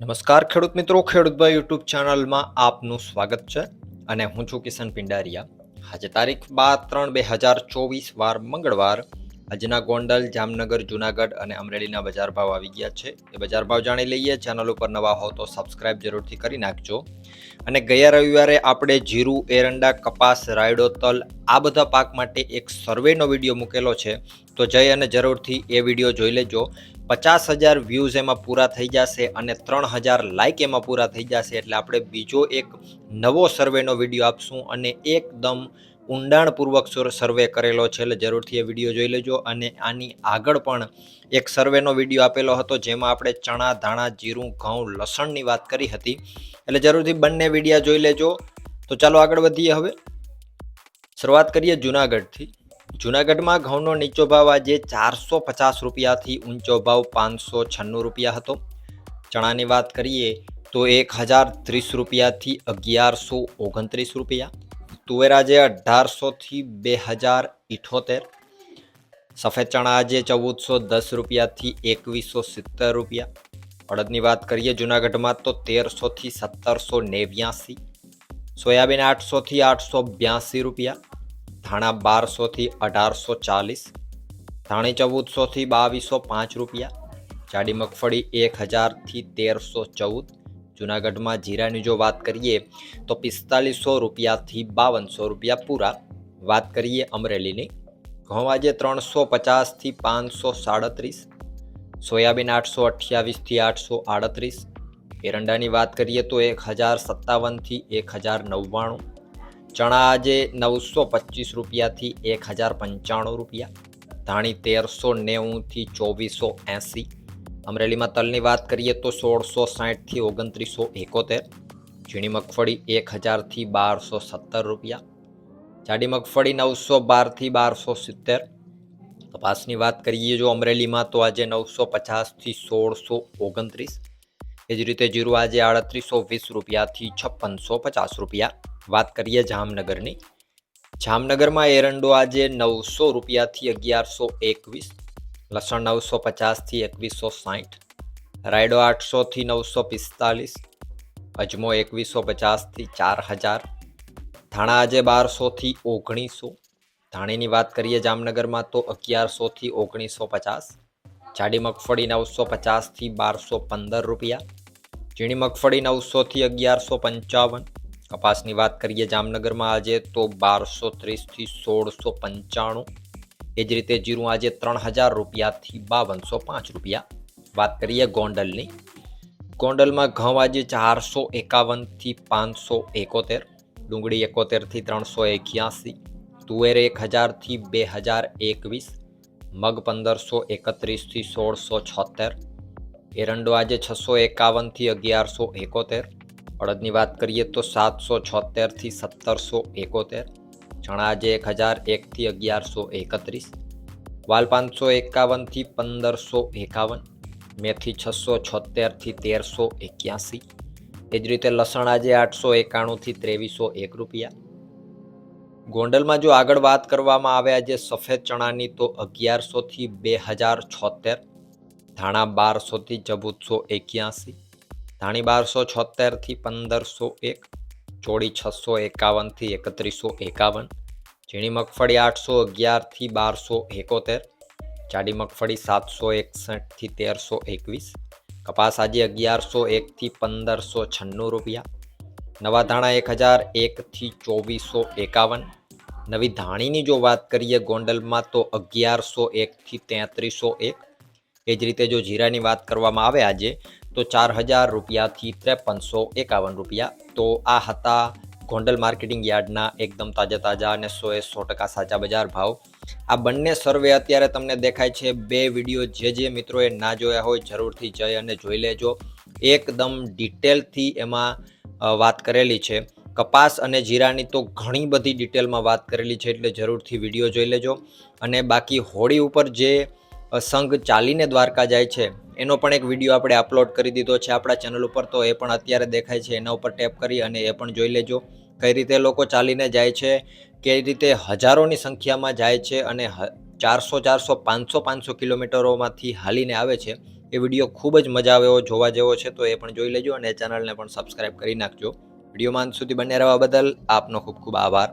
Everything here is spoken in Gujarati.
નમસ્કાર ખેડૂત મિત્રો ખેડૂતભાઈ યુટ્યુબ ચેનલમાં આપનું સ્વાગત છે અને હું છું કિશન પિંડારિયા. આજે તારીખ બાર ત્રણ બે હજાર ચોવીસ વાર મંગળવાર આજના ગોંડલ, જામનગર, જુનાગઢ અને અમરેલીના બજાર ભાવ આવી ગયા છે. એ બજાર ભાવ જાણી લઈએ. ચેનલ ઉપર નવા હો તો સબસ્ક્રાઇબ જરૂરથી કરી નાખજો. અને ગયા રવિવારે આપણે જીરું, એરંડા, કપાસ, રાયડો, તલ આ બધા પાક માટે એક સર્વેનો વીડિયો મૂકેલો છે. તો જઈ અને જરૂરથી એ વીડિયો જોઈ લેજો. પચાસ હજાર વ્યૂઝ એમાં પૂરા થઈ જશે અને ત્રણ હજાર લાઇક એમાં પૂરા થઈ જશે. એટલે આપણે બીજો એક નવો સર્વેનો વીડિયો આપશું અને એકદમ ઊંડાણપૂર્વક સુર- સર્વે કરેલો છે. એટલે જરૂરથી એ વીડિયો જોઈ લેજો. અને આની આગળ પણ એક સર્વેનો વીડિયો આપેલો હતો, જેમાં આપણે ચણા, ધાણા, જીરું, ઘઉં, લસણની વાત કરી હતી. એટલે જરૂરથી બંને વિડીયા જોઈ લેજો. તો ચાલો આગળ વધીએ હવે. શરૂઆત કરીએ જુનાગઢથી. જુનાગઢમાં ઘઉંનો નીચો ભાવ આજે ચારસો પચાસ રૂપિયાથી ઊંચો ભાવ પાંચસો છન્નું રૂપિયા હતો. ચણાની વાત કરીએ તો એક હજાર ત્રીસ રૂપિયાથી અગિયારસો ઓગણત્રીસ રૂપિયા. તુવેર આજે અઢારસોથી બે હજાર ઇઠોતેર. સફેદ ચણા આજે ચૌદસો દસ રૂપિયાથી એકવીસો સિત્તેર રૂપિયા. અડદની વાત કરીએ જુનાગઢમાં તો તેરસોથી સત્તરસો નેવ્યાસી. સોયાબીન આઠસોથી આઠસો બ્યાસી રૂપિયા. ધાણા બારસોથી અઢારસો ચાલીસ. ધાણી ચૌદસોથી બાવીસો પાંચ રૂપિયા. જાડી મગફળી એક હજારથી તેરસો ચૌદ. જુનાગઢમાં જીરાની જો વાત કરીએ, તો પિસ્તાલીસો રૂપિયાથી બાવનસો રૂપિયા પૂરા. વાત કરીએ અમરેલીની, ઘઉં આજે ત્રણસો પચાસથી પાંચસો સાડત્રીસ, સોયાબીન આઠસો અઠ્યાવીસથી આઠસો આડત્રીસ, એરંડાની વાત કરીએ તો એક હજાર સત્તાવનથી એક હજાર નવ્વાણું, ચણા આજે નવસો પચીસ રૂપિયાથી એક હજાર પંચાણું રૂપિયા, ધાણી તેરસો નેવુંથી ચોવીસો એંસી અમરેલીમાં તલની વાત કરીએ તો સોળસો સાઠથી ઓગણત્રીસો એકોતેર, ઝીણી મગફળી એક હજારથી બારસો સત્તર રૂપિયા, જાડી મગફળી નવસો બારથી બારસો સિત્તેર. કપાસની વાત કરીએ જો અમરેલીમાં તો આજે નવસો પચાસથી સોળસો ઓગણત્રીસ. એ જ રીતે જીરું આજે આડત્રીસો વીસ રૂપિયાથી છપ્પનસો પચાસ રૂપિયા. વાત કરીએ જામનગરની. જામનગરમાં એરંડો આજે નવસો રૂપિયાથી અગિયારસો એકવીસ લસણ નવસો પચાસથી એકવીસો સાઠ. રાયડો આઠસોથી નવસો પિસ્તાલીસ. અજમો એકવીસો પચાસથી ચાર હજાર. ધાણા આજે બારસોથી ઓગણીસો. ધાણીની વાત કરીએ જામનગરમાં તો અગિયારસોથી ઓગણીસો પચાસ. જાડી મગફળી નવસો પચાસથી બારસો પંદર રૂપિયા. ઝીણી મગફળી નવસોથી અગિયારસો પંચાવન. કપાસની વાત કરીએ જામનગરમાં આજે તો બારસો ત્રીસથી સોળસો પંચાણું. એ જ રીતે જીરું આજે ત્રણ હજાર રૂપિયાથી બાવનસો પાંચ રૂપિયા. વાત કરીએ ગોંડલની. ગોંડલમાં ઘઉં આજે ચારસો એકાવનથી પાંચસો એકોતેર, ડુંગળી એકોતેરથી ત્રણસો એક્યાસી, તુવેર એક હજારથી બે હજાર એકવીસ, મગ પંદરસો એકત્રીસથી સોળસો છોતેર, એરંડો આજે છસો એકાવનથી અગિયારસો એકોતેર, અડદની વાત કરીએ તો સાતસો છોતેરથી સત્તરસો એકોતેર ચણા આજે એક હજાર એકથી અગિયારસો એકત્રીસ, વાલ પાંચસો એકાવનથી પંદરસો એકાવન, મેથી છસો છોતેરથી તેરસો એક્યાસી, એ જ રીતે લસણ આજે આઠસો એકાણુંથી ત્રેવીસો એક રૂપિયા. ગોંડલમાં જો આગળ વાત કરવામાં આવે આજે સફેદ ચણાની તો અગિયારસોથી બે હજાર છોતેર, ધાણા બારસોથી ચૌદસો એક્યાસી, ધાણી બારસો છોતેરથી પંદરસો એક ચોળી છસો એકાવનથી એકત્રીસો એકાવન, ઝીણી મગફળી આઠસો અગિયારથી બારસો એકોતેર, જાડી મગફળી સાતસો એકસઠથી તેરસો એકવીસ, કપાસ આજે અગિયારસો એકથી પંદરસો છન્નું રૂપિયા, નવા ધાણા એક હજાર એકથી ચોવીસો એકાવન, નવી ધાણીની જો વાત કરીએ ગોંડલમાં તો અગિયારસો એકથી તેત્રીસો એક, એ જ રીતે જો જીરાની વાત કરવામાં આવે આજે તો ચાર હજાર રૂપિયાથી ત્રેપનસો એકાવન રૂપિયા. તો આ હતા ગોંડલ માર્કેટિંગ યાર્ડના એકદમ તાજા તાજા અને સો એ સો ટકા સાચા બજાર ભાવ. આ બંને સર્વે અત્યારે તમને દેખાય છે. બે વીડિયો જે જે મિત્રોએ ના જોયા હોય જરૂરથી જઈ અને જોઈ લેજો. એકદમ ડિટેલથી એમાં વાત કરેલી છે. કપાસ અને જીરાની તો ઘણી બધી ડિટેલમાં વાત કરેલી છે એટલે જરૂરથી વીડિયો જોઈ લેજો. અને બાકી હોળી ઉપર જે સંઘ ચાલીને દ્વારકા જાય છે. એનો પણ એક વીડિયો આપણે અપલોડ કરી દીધો છે આપણા ચેનલ ઉપર, તો એ પણ અત્યારે દેખાય છે. એના ઉપર ટેપ કરી અને એ પણ જોઈ લેજો. કઈ રીતે લોકો ચાલીને જાય છે, કઈ રીતે હજારોની સંખ્યામાં જાય છે અને ચારસો ચારસો, પાંચસો પાંચસો કિલોમીટરોમાંથી હાલીને આવે છે. એ વીડિયો ખૂબ જ મજા આવે જોવા જેવો છે, તો એ પણ જોઈ લેજો અને ચેનલને પણ સબસ્ક્રાઈબ કરી નાખજો. વિડીયોમાં સુધી બને રહેવા બદલ આપનો ખૂબ ખૂબ આભાર.